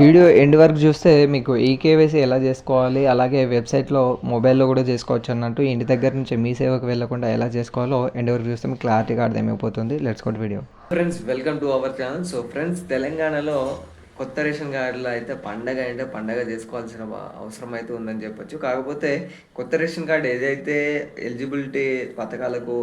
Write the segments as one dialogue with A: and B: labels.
A: Video end వరకు చూస్తే మీకు ఈ కేవైసీ ఎలా చేసుకోవాలి అలాగే వెబ్సైట్లో మొబైల్లో కూడా చేసుకోవచ్చు అన్నట్టు ఇంటి దగ్గర నుంచి మీ సేవకు వెళ్ళకుండా ఎలా చేసుకోవాలో ఎండ్ వరకు చూస్తే మీకు క్లారిటీగా అర్థమైపోతుంది. Let's go to video.
B: Friends welcome to our channel. So friends తెలంగాణలో కొత్త రేషన్ కార్డులో అయితే పండగ అంటే పండగ చేసుకోవాల్సిన అవసరం అయితే ఉందని చెప్పొచ్చు. కాకపోతే కొత్త రేషన్ కార్డు ఏదైతే ఎలిజిబిలిటీ పథకాలకు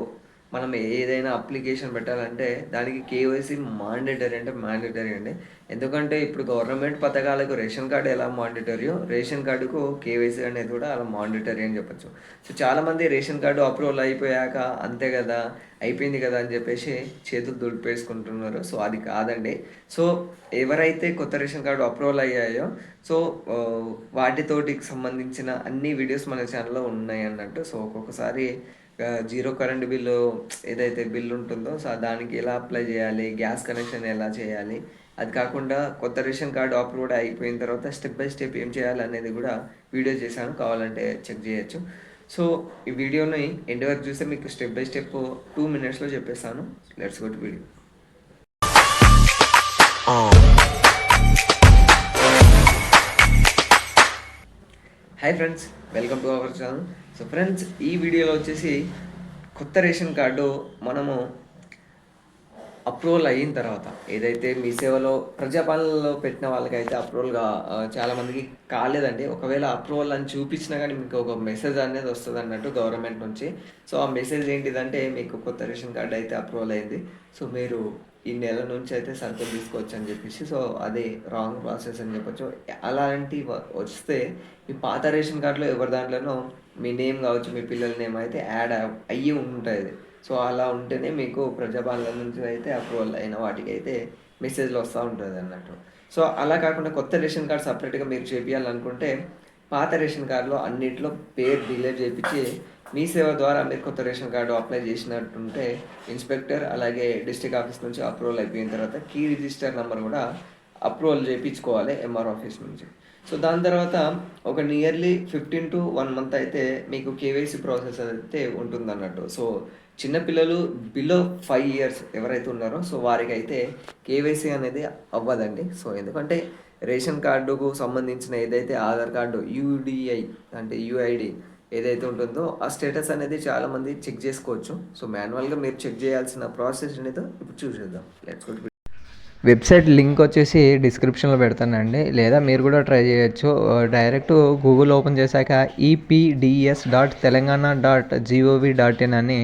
B: మనం ఏదైనా అప్లికేషన్ పెట్టాలంటే దానికి కేవైసీ మాండేటరీ అంటే మాండేటరీ అండి. ఎందుకంటే ఇప్పుడు గవర్నమెంట్ పథకాలకు రేషన్ కార్డు ఎలా మాండేటరీయో రేషన్ కార్డుకు కేవైసీ అనేది కూడా అలా మాండేటరీ అని చెప్పొచ్చు. సో చాలామంది రేషన్ కార్డు అప్రూవల్ అయిపోయాక అంతే కదా అయిపోయింది కదా అని చెప్పేసి చేతులు దుడిపేసుకుంటున్నారు సో అది కాదండి. సో ఎవరైతే కొత్త రేషన్ కార్డు అప్రూవల్ అయ్యాయో సో వాటితోటికి సంబంధించిన అన్ని వీడియోస్ మన ఛానల్లో ఉన్నాయి అన్నట్టు. సో ఒక్కొక్కసారి జీరో కరెంట్ బిల్లు ఏదైతే బిల్ ఉంటుందో సో దానికి ఎలా అప్లై చేయాలి గ్యాస్ కనెక్షన్ ఎలా చేయాలి అది కాకుండా కొత్త రేషన్ కార్డు అప్రూవ్డ్ అయిపోయిన తర్వాత స్టెప్ బై స్టెప్ ఏం చేయాలి అనేది కూడా వీడియో చేశాను. కావాలంటే చెక్ చేయొచ్చు. సో ఈ వీడియోని ఎండ్ వరకు చూస్తే మీకు స్టెప్ బై స్టెప్ టూ మినిట్స్లో చెప్పేస్తాను. Let's go to video. Hi friends welcome to our channel. So friends ఈ వీడియోలో వచ్చేసి కొత్త రేషన్ కార్డు మనము అప్రూవల్ అయిన తర్వాత ఏదైతే మీ సేవలో ప్రజాపాలనలో పెట్టిన వాళ్ళకైతే అప్రూవల్గా చాలా మందికి కాలేదండి. ఒకవేళ అప్రూవల్ అని చూపించినా కానీ మీకు ఒక మెసేజ్ అనేది వస్తుంది అన్నట్టు గవర్నమెంట్ నుంచి. సో ఆ మెసేజ్ ఏంటిదంటే మీకు కొత్త రేషన్ కార్డు అయితే అప్రూవల్ అయింది. సో మీరు ఈ నెల నుంచి అయితే సరుకులు తీసుకోవచ్చు అని చెప్పేసి సో అది రాంగ్ ప్రాసెస్ అని చెప్పొచ్చు. అలాంటి వ- వస్తే ఈ పాత రేషన్ కార్డులో ఎవరి దాంట్లోనో మీ నేమ్ కావచ్చు మీ పిల్లల నేమ్ అయితే యాడ్ అయ్యి ఉంటుంది. సో అలా ఉంటేనే మీకు ప్రజాపాలన నుంచి అయితే అప్రూవల్ అయిన వాటికి అయితే మెసేజ్లు వస్తూ ఉంటుంది అన్నట్టు. సో అలా కాకుండా కొత్త రేషన్ కార్డ్ సపరేట్గా మీరు చేపించాలనుకుంటే పాత రేషన్ కార్డులో అన్నిట్లో పేరు డిలీట్ చేయించి మీ సేవ ద్వారా మీరు కొత్త రేషన్ కార్డు అప్లై చేసినట్టుంటే ఇన్స్పెక్టర్ అలాగే డిస్ట్రిక్ట్ ఆఫీస్ నుంచి అప్రూవల్ అయిపోయిన తర్వాత కీ రిజిస్టర్ నెంబర్ కూడా అప్రూవల్ చేయించుకోవాలి ఎంఆర్ ఆఫీస్ నుంచి. సో దాని తర్వాత ఒక nearly fifteen to one month అయితే మీకు కేవైసీ ప్రాసెస్ అయితే ఉంటుంది అన్నట్టు సో చిన్నపిల్లలు బిలో ఫైవ్ ఇయర్స్ ఎవరైతే ఉన్నారో సో వారికి అయితే కేవైసీ అనేది అవ్వదండి. సో ఎందుకంటే రేషన్ కార్డుకు సంబంధించిన ఏదైతే ఆధార్ కార్డు యూడిఐ అంటే యూఐడి ఏదైతే ఉంటుందో ఆ స్టేటస్ అనేది చాలామంది చెక్ చేసుకోవచ్చు. సో మాన్యువల్గా మీరు చెక్ చేయాల్సిన ప్రాసెస్ అనేది ఇప్పుడు చూసేద్దాం. లెట్స్ గుడ్
A: వెబ్సైట్ లింక్ వచ్చేసి డిస్క్రిప్షన్లో పెడతానండి. లేదా మీరు కూడా ట్రై చేయొచ్చు. డైరెక్ట్ గూగుల్ ఓపెన్ చేశాక EPDS dot Telangana dot GOV dot in అని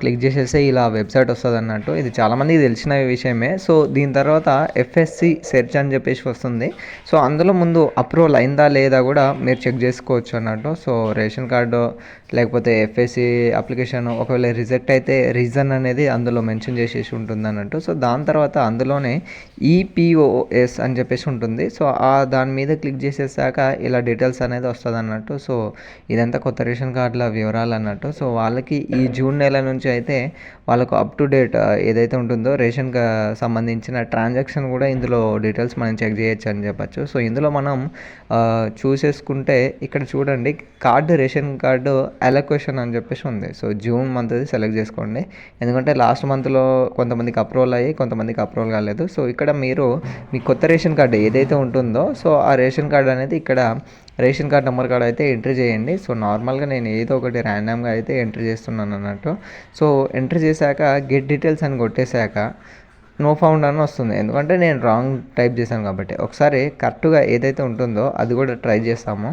A: క్లిక్ చేసేస్తే ఇలా వెబ్సైట్ వస్తుంది అన్నట్టు. ఇది చాలామందికి తెలిసిన విషయమే. సో దీని తర్వాత ఎఫ్ఎస్సి సెర్చ్ అని చెప్పేసి వస్తుంది. సో అందులో ముందు అప్రూవల్ అయిందా లేదా కూడా మీరు చెక్ చేసుకోవచ్చు అన్నట్టు. సో రేషన్ కార్డు లేకపోతే ఎఫ్ఎస్సి అప్లికేషన్ ఒకవేళ రిజెక్ట్ అయితే రీజన్ అనేది అందులో మెన్షన్ చేసేసి ఉంటుంది అన్నట్టు. సో దాని తర్వాత అందులోనే ఈపీఓఎస్ అని చెప్పేసి ఉంటుంది. సో ఆ దాని మీద క్లిక్ చేసేసాక ఇలా డీటెయిల్స్ అనేది వస్తుంది అన్నట్టు. సో ఇదంతా కొత్త రేషన్ కార్డుల వివరాలు అన్నట్టు. సో వాళ్ళకి ఈ జూన్ నెల నుంచి అయితే వాళ్ళకు అప్ టు డేట్ ఏదైతే ఉంటుందో రేషన్ సంబంధించిన ట్రాన్సాక్షన్ కూడా ఇందులో డీటెయిల్స్ మనం చెక్ చేయొచ్చు అని చెప్పచ్చు. సో ఇందులో మనం చూసేసుకుంటే ఇక్కడ చూడండి కార్డు రేషన్ కార్డు అలొకేషన్ అని చెప్పేసి ఉంది. సో జూన్ మంత్ సెలెక్ట్ చేసుకోండి. ఎందుకంటే లాస్ట్ మంత్లో కొంతమందికి అప్రూవల్ అయ్యి కొంతమందికి అప్రూవల్ కాలేదు. సో ఇక్కడ మీరు మీ కొత్త రేషన్ కార్డు ఏదైతే ఉంటుందో సో ఆ రేషన్ కార్డు అనేది ఇక్కడ రేషన్ కార్డ్ నెంబర్ కార్డ్ అయితే ఎంట్రీ చేయండి. సో నార్మల్గా నేను ఏదో ఒకటి ర్యాండమ్గా అయితే ఎంట్రీ చేస్తున్నాను అన్నట్టు. సో ఎంటర్ చేశాక గెట్ డీటెయిల్స్ అని కొట్టేశాక నో ఫౌండ్ అని వస్తుంది. ఎందుకంటే నేను రాంగ్ టైప్ చేశాను కాబట్టి. ఒకసారి కరెక్ట్గా ఏదైతే ఉంటుందో అది కూడా ట్రై చేస్తాము.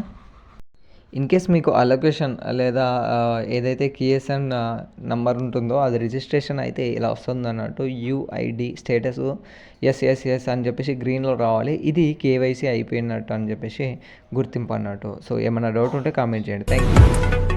A: ఇన్ కేస్ మీకు అలొకేషన్ లేదా ఏదైతే కిఎస్ఎన్ నంబర్ ఉంటుందో అది రిజిస్ట్రేషన్ అయితే ఇలా వస్తుంది అన్నట్టు UID status yes yes yes అని చెప్పేసి గ్రీన్లో రావాలి. ఇది కేవైసీ అయిపోయినట్టు అని చెప్పేసి గుర్తింపు అన్నట్టు. సో ఏమైనా డౌట్ ఉంటే కామెంట్ చేయండి. Thank you